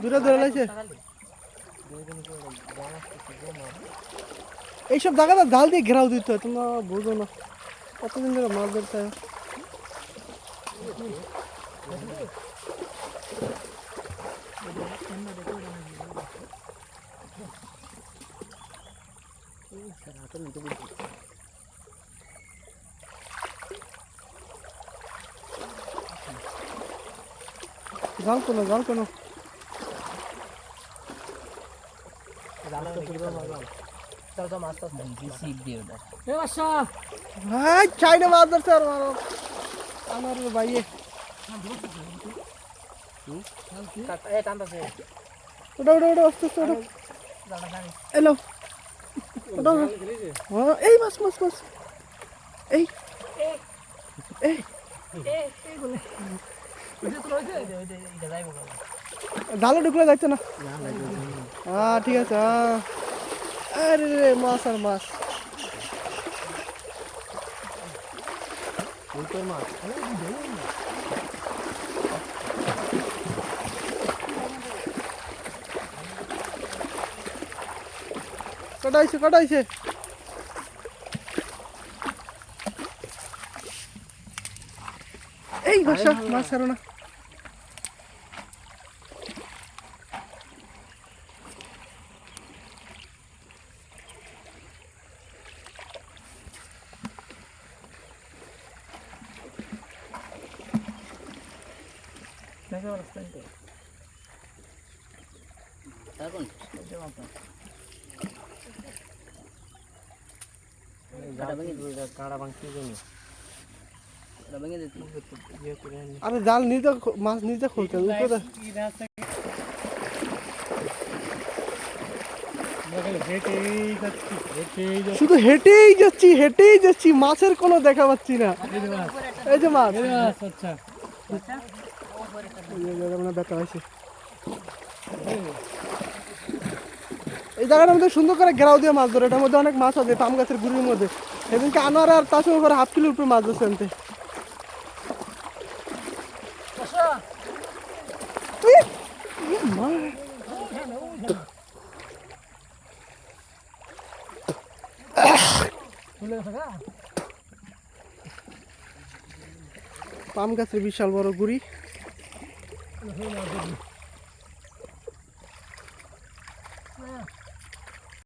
দূরে দূরে লাগছে এইসব জায়গাটা জাল দিয়ে ঘেরাও দিতে হয় তোমরা বোঝো না কতদিন ধরে মাছ ধরতে হয় জাল কোনো জাল কোনো হ্যাঁ চাইনা মাছ ধরছে আর আমার- আমার ভাইয়ে। ওটা ওটা ওটা আস্তে আস্তে ওটা। এলো। ওটা ওটা। হ্যাঁ, এই মাছ মাছ মাছ। এই। এই জালে ঢুকলে যাচ্ছে না। হ্যাঁ ঠিক আছে হ্যাঁ আরে রে মাছ আর মাছ। কটাইছে কটাইছে? এই ভাষা মাছ ছাড়ো না। আরে জাল নিজে মাছ নিজে খুলতে উপরে শুধু হেঁটেই যাচ্ছি হেঁটেই যাচ্ছি মাছের কোনো দেখা পাচ্ছি না এই যে মাছ এই এই জায়গাটার মধ্যে সুন্দর করে ঘেরাও দিয়ে মাছ ধরে। এটার মধ্যে অনেক মাছ আছে, পাম গাছের গুড়ির মধ্যে। সেদিনকে আনোয়ার আর তার সঙ্গে করে হাফ কিলো উপরে মাছ ধরছে আনতে। পাম গাছের বিশাল বড় গুড়ি। and who knows?